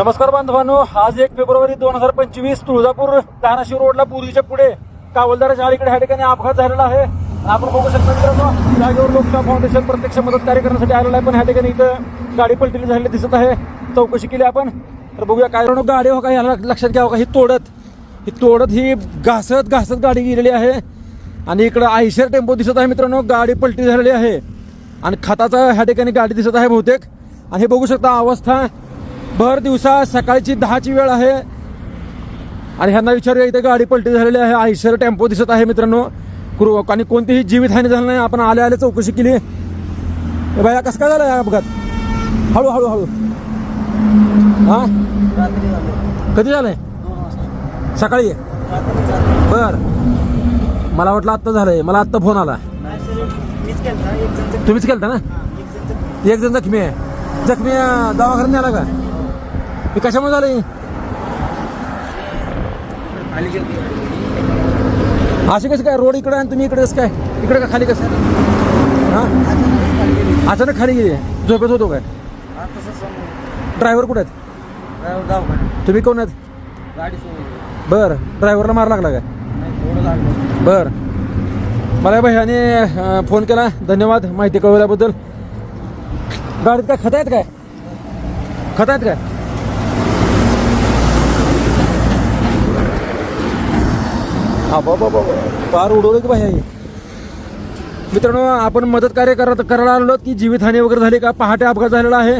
नमस्कार बांधवांनो आज एक फेब्रुवारी दोन हजार पंचवीस तुळजापूर धाराशिव रोडला पूर्वीच्या पुढे कावलदाराच्या शाळेकडे ह्या ठिकाणी अपघात झालेला आहे. आपण बघू शकतो मित्रांनो जागेवर लोकशाह फाउंडेशन प्रत्यक्ष मदत कार्य करण्यासाठी आलेला आहे पण ह्या ठिकाणी इथं गाडी पलटी झालेली दिसत आहे. चौकशी केली आपण. तर बघूया काय गाडी हो का याला लक्षात घ्यावं हो का ही तोडत ही तोडत ही घासत घासत गाडी गेलेली आहे. आणि इकडं आयशर टेम्पो दिसत आहे मित्रांनो गाडी पलटी झालेली आहे. आणि खताचा ह्या ठिकाणी गाडी दिसत आहे बहुतेक. आणि हे बघू शकता अवस्था भर दिवसा सकाळची दहाची वेळ आहे. आणि ह्यांना विचारूया इथे गाडी पलटी झालेली आहे. आयशर टेम्पो दिसत आहे मित्रांनो. क्रू आणि कोणतीही जीवितहानी झाली नाही. आपण आले आले चौकशी केली. बाया कसं काय झालं या अपघात? हळू हळू हळू. हा? झालं कधी झालंय? सकाळी? बर. मला वाटलं आत्ता झालंय. मला आत्ता फोन आला. तुम्हीच केलता ना? एक जण जखमी. आहे. जखमी दवाखान्यात आला का? हे कशामुळे झालं खाली असे कसं काय? रोड इकडे आणि तुम्ही इकडे कसं काय? इकडे का खाली कसं? हा? अचानक खाली गेली. खाली गेली झोपेत होतो काय? ड्रायव्हर कुठे आहेत? तुम्ही कोण आहेत? बर. ड्रायव्हरला मार लागला काय? बर. मला भैयाने फोन केला. धन्यवाद माहिती कळवल्याबद्दल. गाडीत काय खत आहेत काय? खत आहेत काय? हा बाबा पार उडवलं की भाई हे. मित्रांनो आपण मदत कार्य करत करायला आलो की जीवितहानी वगैरे झाली का? पहाटे अपघात झालेला आहे.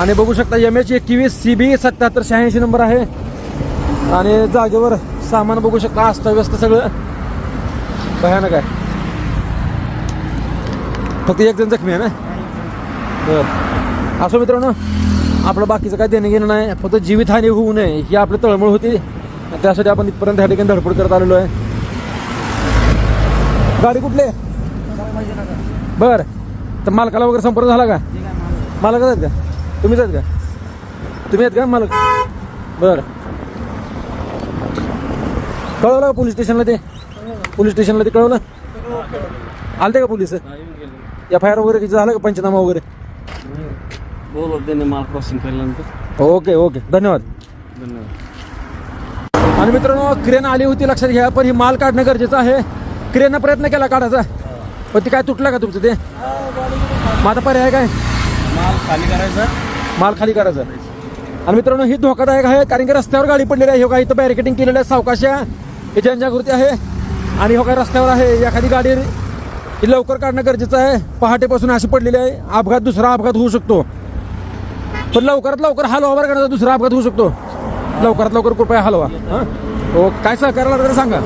आणि बघू शकता एम एच एकवीस सी बी सत्याहत्तर शहाऐंशी नंबर आहे. आणि जागेवर सामान बघू शकता अस्तव्यस्त सगळं. भयानक आहे. फक्त एक जण जखमी आहे ना? बरं. असं मित्रांनो आपलं बाकीचं काय देणं घेणं नाही. फक्त जीवितहानी होऊ नये ही आपली तळमळ होती. त्यासाठी आपण इथपर्यंत ह्या ठिकाणी धडपड करत आलेलो आहे. गाडी कुठली? बरं. तर मालकाला वगैरे संपर्क झाला का? ठीक आहे, मालक. मालक आहेत का? तुम्हीच आहेत का? तुम्ही आहेत का मालक? बरं. कळवलं का पोलीस स्टेशनला ते? पोलीस स्टेशनला ते कळवलं? आलते का पोलीस? एफ आय आर वगैरे झालं का? पंचनामा वगैरे? क्रॉसिंग केल्यानंतर. Okay okay. धन्यवाद. धन्यवाद. आणि मित्रांनो क्रेन आली होती लक्षात घ्या पण ही माल काढणं गरजेचं आहे. क्रेननं प्रयत्न केला काढायचा. पण ती काय तुटलं का तुमचं ते? मग आता पर्याय काय? माल खाली करायचा. माल खाली करायचा. आणि मित्रांनो ही धोकादायक आहे कारण की रस्त्यावर गाडी पडलेली आहे. हो का इथं बॅरिकेटिंग केलेलं आहे सावकाशा ही जनजागृती आहे. आणि हो काय रस्त्यावर आहे. एखादी गाडी ही लवकर काढणं गरजेचं आहे. पहाटेपासून अशी पडलेली आहे. अपघात दुसरा अपघात होऊ शकतो. पण लवकरात लवकर हलवा बरं का दुसरा अपघात होऊ शकतो. लवकरात लवकर कृपया हलवा हां? ओ हो, काय सहकार्य लागलं तर सांगा.